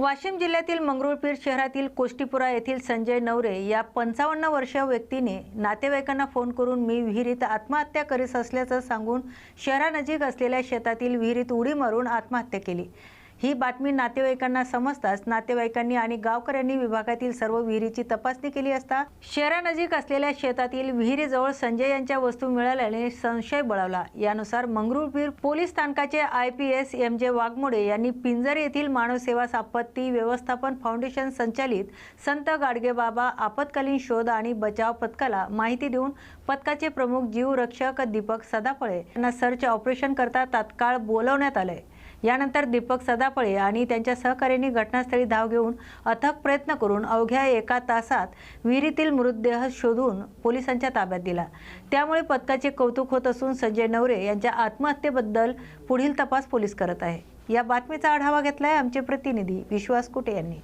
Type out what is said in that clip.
वाशिम जिल्ह्यातील मंगरुळपीर शहरातील कोष्टीपुरा येथील संजय नवरे या पंचावन्न वर्षीय व्यक्तीने नातेवाईकांना फोन करून मी विहिरीत आत्महत्या करीत असल्याचं सांगून शहरानजीक असलेल्या शेतातील विहिरीत उडी मारून आत्महत्या केली. ही बातमी नातेवाईकांना समजताच नातेवाईकांनी आणि गावकऱ्यांनी विभागातील सर्व विहिरीची तपासणी केली असता शहरानजीक असलेल्या शेतातील विहिरीजवळ संजय यांच्या वस्तू मिळाल्याने संशय बळावला. यानुसार मंगरुळपीर पोलीस स्थानकाचे I P S M J Waghmode यांनी पिंजर येथील मानवसेवा आपत्ती व्यवस्थापन फाउंडेशन संचालित संत गाडगेबाबा आपत्कालीन शोध आणि बचाव पथकाला माहिती देऊन पथकाचे प्रमुख जीव रक्षक दीपक सदाफळे यांना सर्च ऑपरेशन करता तात्काळ बोलवण्यात आलंय. यानंतर दीपक सदापळे आणि त्यांच्या सहकार्यांनी घटनास्थळी धाव घेऊन अथक प्रयत्न करून अवघ्या एका तासात विहिरीतील मृतदेह शोधून पोलिसांच्या ताब्यात दिला. त्यामुळे पथकाचे कौतुक होत असून संजय नवरे यांच्या आत्महत्येबद्दल पुढील तपास पोलीस करत आहे. या बातमीचा आढावा घेतलाय आमचे प्रतिनिधी विश्वास कुटे यांनी.